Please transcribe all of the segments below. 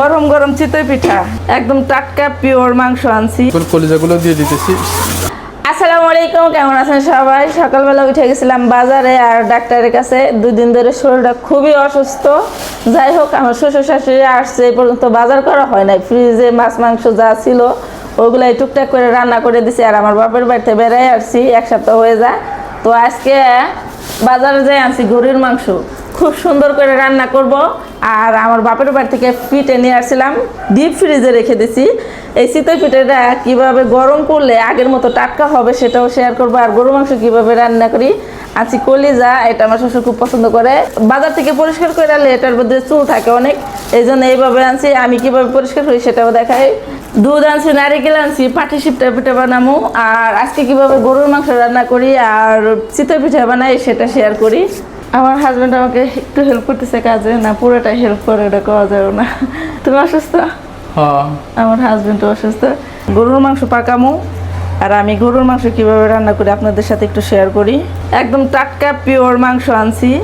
গরম গরম চিতই পিঠা। একদম টাটকা পিওর মাংস আনছি। কলিজাগুলো দিয়ে দিতেছি। আসসালামু আলাইকুম কেমন আছেন সবাই? সকালবেলা উঠে গেছিলাম বাজারে আর ডাক্তারের কাছে। দুই দিন ধরে শরীরটা খুবই অসুস্থ। যাই হোক আমার শ্বশুর শাশুড়ি আসছে এই পর্যন্ত বাজার করা হয় নাই। ফ্রিজে মাছ মাংস যা ছিল ওগুলাই টুকটাক করে রান্না করে দিছি আর আমার বাপের বাড়িতে বেড়াই আসছি এক সপ্তাহ হয়ে যায়। তো আজকে বাজারে যাই আনছি গরুর মাংস। খুব সুন্দর করে রান্না করব। আর আমার বাপের বাড়ি থেকে পিঠে নিয়ে আসছিলাম ডিপ ফ্রিজে রেখে দিছি। এই শীতের পিঠেটা কীভাবে গরম করলে আগের মতো টাটকা হবে সেটাও শেয়ার করব। আর গরু মাংস কীভাবে রান্না করি, আছি কলিজা, এটা আমার শ্বশুর খুব পছন্দ করে। বাজার থেকে পরিষ্কার করে আনলে এটার মধ্যে চুল থাকে অনেক, এই জন্য এইভাবে আনছি। আমি কীভাবে পরিষ্কার করি সেটাও দেখাই। দুধ আনছি, নারিকেল আনছি, পাটি সিপটা পিঠা বানামো। আর আজকে কীভাবে গরুর মাংস রান্না করি আর চিতই পিঠা বানাই সেটা শেয়ার করি। আমার হাজব্যান্ড আমাকে একটু হেল্প করতেছে কাজে। না পুরোটাই হেল্প করে এটা করা যাবে না। তুমি অসুস্থ? হ্যাঁ। আমার হাজব্যান্ড অসুস্থ। গরুর মাংস পাকামো আর আমি গরুর মাংস কীভাবে রান্না করি আপনাদের সাথে একটু শেয়ার করি। একদম টাটকা পিওর মাংস আনছি।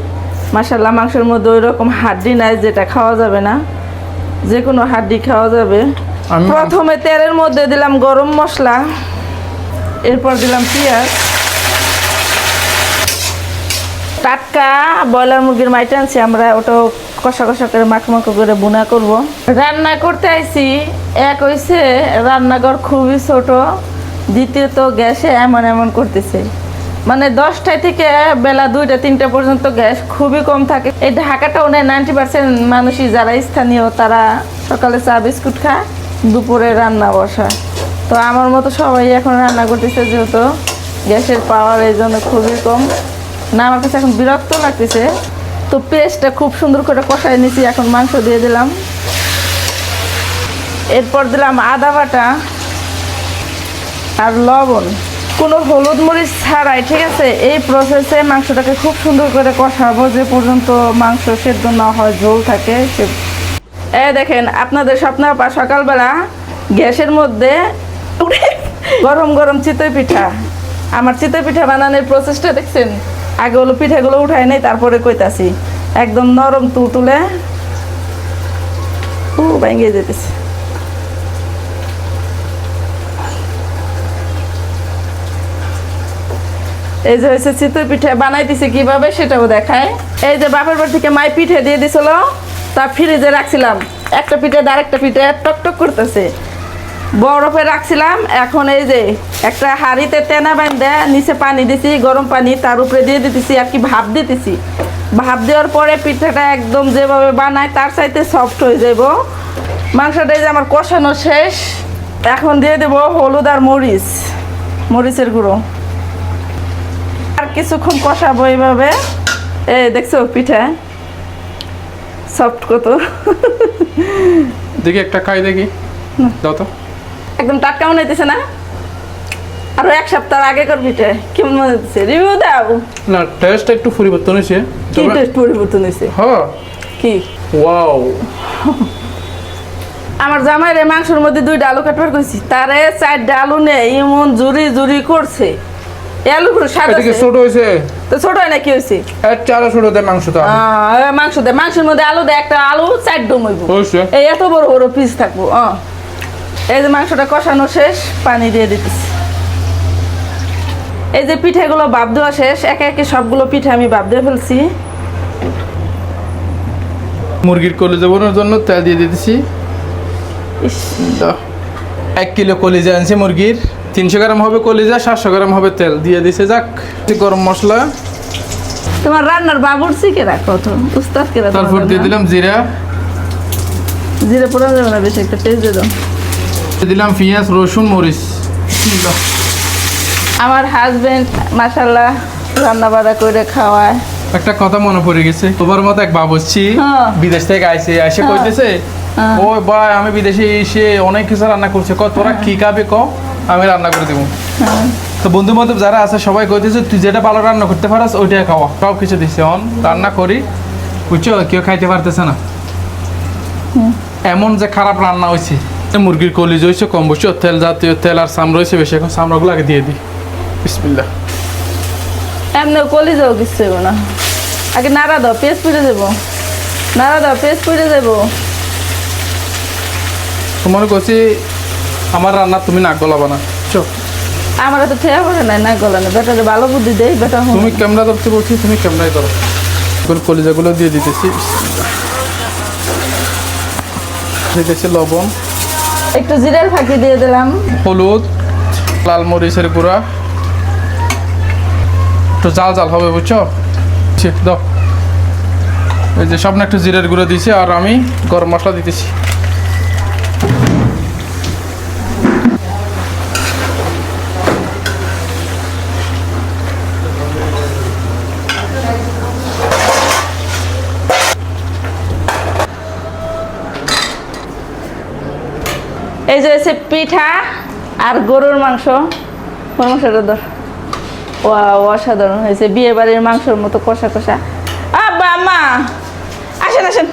মাসাল্লাহ মাংসের মধ্যে ওই রকম হাড্ডি নাই যেটা খাওয়া যাবে না। যে কোনো হাড্ডি খাওয়া যাবে। প্রথমে তেলের মধ্যে দিলাম গরম মশলা। এরপর দিলাম পেঁয়াজ। টাটকা, ব্রয়লার মুরগির মাইটা আনছি, আমরা ওটা কষা কষা করে মাখো মাখো করে বুনা করব। রান্না করতে আইছি, এক হইছে রান্নাঘর খুবই ছোট, দ্বিতীয়ত গ্যাসে এমন এমন করতেছে। মানে দশটায় থেকে বেলা দুইটা, তিনটা পর্যন্ত গ্যাস খুবই কম থাকে। এই ঢাকাটাও নেয় নাইনটি পার্সেন্ট মানুষই, যারা স্থানীয়, তারা সকালে চা, বিস্কুট খায়, দুপুরে রান্না বসায় তো আমার মতো সবাই এখন রান্না করতেছে, যেহেতু গ্যাসের পাওয়ার এই জন্য খুবই কম। না, আমার কাছে এখন বিরক্ত লাগতেছে। তো পেস্টটা খুব সুন্দর করে কষায় নিছি এখন মাংস দিয়ে দিলাম। এরপর দিলাম আদা বাটা আর লবণ। কোনো হলুদ মরিচ ছাড়াই, ঠিক আছে? এই প্রসেসে মাংসটাকে খুব সুন্দর করে কষাবো, যে পর্যন্ত মাংস সেদ্ধ না হয়, ঝোল থাকে, সে এ দেখেন, আপনাদের স্বপ্ন পা সকালবেলা গ্যাসের মধ্যে গরম গরম চিতই পিঠা। আমার চিতই পিঠা বানানোর প্রসেসটা দেখছেন? আগে হলো পিঠাগুলো উঠাই নাই, তারপরে কইতাছি, একদম নরম তুলতুলে ও ভেঙে যেতেছে এই যে হয়েছে চিতই পিঠা, বানাইতেছে কীভাবে সেটাও দেখায় এই যে বাপের বাড়ি থেকে মাই পিঠে দিয়ে দিছিল, তা ফ্রিজে রাখছিলাম। একটা পিঠে আর একটা পিঠে, টকটক করতেছে। বরফে রাখছিলাম এখন এই যে একটা হাঁড়িতে তেনা বান্ধে নিচে পানি দিছি গরম পানি তার উপরে দিয়ে দিতেছি আর কি ভাপ দিতেছি। ভাপ দেওয়ার পরে পিঠাটা একদম যেভাবে বানায় তার চাইতে সফট হয়ে যাব মাংসটা এই যে আমার কষানো শেষ। এখন দিয়ে দেবো হলুদ আর মরিচ মরিচের গুঁড়ো। আর কিছুক্ষণ কষাবো এইভাবে। এ দেখছ পিঠা? সফট কত। দেখি একটা খাই দেখি। দাও তো। একদম টাটকা মনে হইতেছে না? আরও এক সপ্তাহ আগে কর পিঠে কেমন মনে হচ্ছে রিভিউ দাও। না টেস্ট একটু পরিবর্তন হয়েছে। কি টেস্ট পরিবর্তন হয়েছে? হ্যাঁ। কি? ওয়াও আমার জামাই রে মাংসের মধ্যে দুইটা আলু কাটবার কইছি। তারে চারটা আলু নেই এমন জুরি জুরি করছে। এই আলুগুলো স্বাদ এটা কি আছে? ছোট হয়েছে। তো ছোট হয় না কি হয়েছে এর চারা ছোট দেয় মাংস তো। এ মাংস দে মাংসের মধ্যে আলু দে একটা আলু চার ডুম হইব। এই এত বড় বড় পিস থাকব আহ। এই যে মাংসটা কষানো শেষ পানি দিয়ে দিতেছি। এই যে পিঠেগুলো বাপ দেওয়া শেষ একে একে সবগুলো পিঠে আমি বাপ দিয়ে ফেলছি। মুরগির কলিজা বানানোর জন্য তেল দিয়ে দিতেছি। এক কিলো কলিজা আনছি মুরগির। তিনশো গ্রাম হবে কলিজা সাতশো গ্রাম হবে তেল। দিয়ে দিছে যাক গরম মশলা। তোমার রান্নার বাবুরচি কে রাখো তো উস্তাদ কে রাখো তারপর দিয়ে দিলাম জিরা। জিরে পোড়া যাবে না বেশি একটা টেস্ট দিয়ে দাও। দিলাম পেঁয়াজ রসুন মরিচ। আমার হাজবেন্ড মাসাল্লাহ রান্না বাড়া করে খাওয়ায়। একটা কথা মনে পড়ে গেছে। তোমার মতো এক বাবুচ্ছি হ্যাঁ। বিদেশ থেকে আইসে আইসে হ্যাঁ। কইতেছে হ্যাঁ। ও ভাই আমি বিদেশে এসে অনেক কিছু রান্না করছে। ক তোরা কি খাবে ক আমি রান্না করে দেবো। তো বন্ধু বান্ধব যারা আছে সবাই কইতেছে তুই যেটা ভালো রান্না করতে পারস ওইটাই খাওয়া। সব কিছু দিছে অন রান্না করি। বুঝছ? কেউ খাইতে পারতেছে না। এমন যে খারাপ রান্না হয়েছে মুরগির কলিজ হয়েছে কম বসে তেল জাতীয় তেল আর চামড়া হয়েছে বেশি এখন চামড়াগুলো আগে দিয়ে দিই বিসমিল্লাহ। এমনি কলি যাও কিছু হইব না। আগে নাড়া দাও পেস্ট পুড়ে দেবো নাড়া দাও পেস্ট পুড়ে দেবো তোমার করছি আমার রান্না তুমি নাক গলাবা না। চো আমার তো ঠেয়া করে নাই না গলানো। বেটারে ভালো বুদ্ধি দেই বেটা তুমি ক্যামেরা ধরতে বলছি তুমি ক্যামেরায় ধরো। এগুলো কলিজাগুলো দিয়ে দিতেছি দিতেছি লবণ। একটু জিরার ফাঁকি দিয়ে দিলাম। হলুদ, লাল মরিচের গুঁড়া। একটু জাল জাল হবে, বুঝছ? দাও। এই যে সামনে একটু জিরের গুঁড়ো দিয়েছি, আর আমি গরম মশলা দিতেছি। এই যে হচ্ছে পিঠা আর গরুর মাংস। গরুর মাংসটা ধর। ও অসাধারণ হয়েছে। বিয়ে বাড়ির মাংসের মতো কষা কষা। আব্বা মা আসেন আসেন।